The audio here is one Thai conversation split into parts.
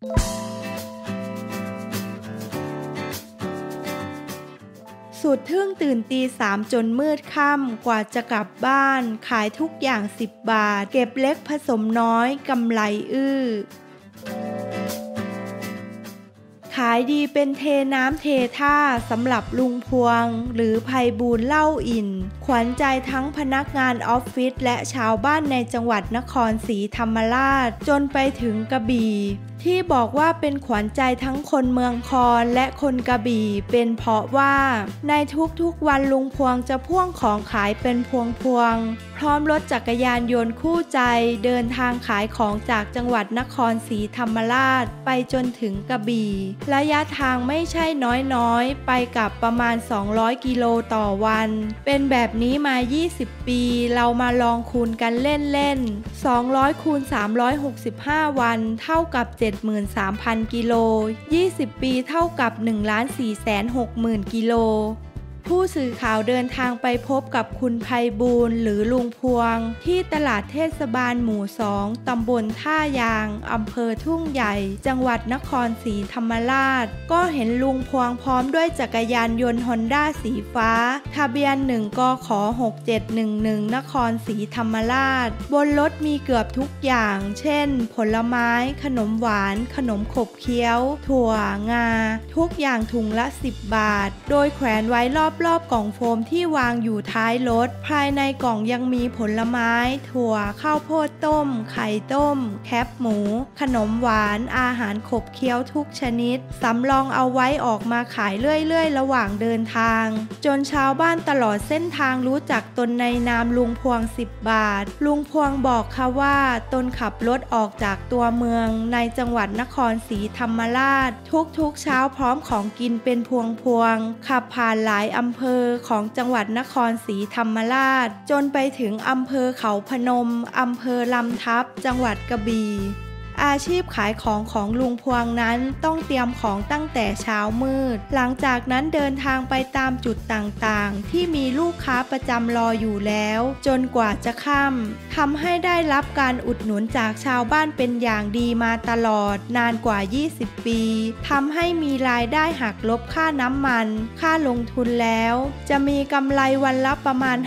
สุดทึ่งตื่นตีสามจนมืดค่ำกว่าจะกลับบ้าน ขายทุกอย่างสิบบาท เก็บเล็กผสมน้อยกำไรอื้อ ขายดีเป็นเทน้ำเทท่าสำหรับลุงพวง หรือภัยบูลเล่าอิน ขวัญใจทั้งพนักงานออฟฟิศและชาวบ้านในจังหวัดนครศรีธรรมราช จนไปถึงกระบี่ที่บอกว่าเป็นขวัญใจทั้งคนเมืองคอนและคนกระบี่ เป็นเพราะว่า ในทุกๆวันลุงพวงจะพ่วงของขายเป็นพวงพวงๆพร้อมรถจักรยานยนต์คู่ใจ เดินทางขายของจากจังหวัดนครศรีธรรมราช ไปจนถึงกระบี่ ระยะทางไม่ใช่น้อยๆ ไปกับประมาณ 200 กิโลต่อวัน เป็นแบบนี้มา 20 ปี เรามาลองคูณกันเล่นๆ200คูณ365 วัน เท่ากับ73,000 กิโล 20 ปีเท่ากับ 1 4 6 0 0 0 0 กิโล ผู้สื่อข่าวเดินทางไปพบกับคุณภัยบูลหรือลุงพวง ที่ตลาดเทศบาลหมู่สองตำบลท่ายาง อำเภอทุ่งใหญ่ จังหวัดนครศรีธรรมราช ก็เห็นลุงพวงพร้อมด้วยจักรยานยนต์ฮอนด้าสีฟ้า ทะเบียน1กข6711 นครศรีธรรมราช บนรถมีเกือบทุกอย่าง เช่น ผลไม้ ขนมหวาน ขนมขบเคี้ยว ถั่วงา ทุกอย่างถุงละ 10 บาท โดยแขวนไว้รอบๆกล่องโฟมที่วางอยู่ท้ายรถ ภายในกล่องยังมีผลไม้ ถั่ว ข้าวโพดต้ม ไข่ต้ม แคบหมู ขนมหวาน อาหารขบเคี้ยวทุกชนิด สำรองเอาไว้ออกมาขายเรื่อยๆ ระหว่างเดินทาง จนชาวบ้านตลอดเส้นทางรู้จักตนในนามลุงพวง 10 บาท ลุงพวงบอกค่ะว่าตนขับรถออกจากตัวเมืองในจังหวัดนครศรีธรรมราช ทุกๆเช้าพร้อมของกินเป็นพวงๆขับผ่านหลายอำเภอของจังหวัดนครศรีธรรมราช จนไปถึงอำเภอเขาพนมอำเภอลำทับ จังหวัดกระบี่ อาชีพขายของของลุงพวงนั้นต้องเตรียมของตั้งแต่เช้ามืด หลังจากนั้นเดินทางไปตามจุดต่างๆ ที่มีลูกค้าประจำรออยู่แล้ว จนกว่าจะค่ำทำให้ได้รับการอุดหนุนจากชาวบ้านเป็นอย่างดีมาตลอด นานกว่า 20 ปีทำให้มีรายได้หักลบค่าน้ำมัน ค่าลงทุนแล้ว จะมีกำไรวันละประมาณ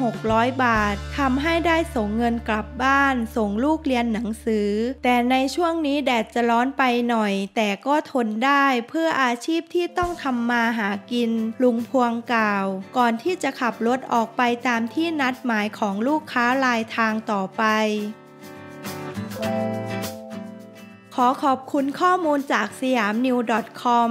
5-600 บาททำให้ได้ส่งเงินกลับบ้าน ส่งลูกเรียนหนังสือ แต่ในช่วงนี้แดดจะร้อนไปหน่อย แต่ก็ทนได้เพื่ออาชีพที่ต้องทำมาหากิน ลุงพวงกล่าว ก่อนที่จะขับรถออกไปตามที่นัดหมายของลูกค้ารายทางต่อไปขอขอบคุณข้อมูลจากสยามนิว .com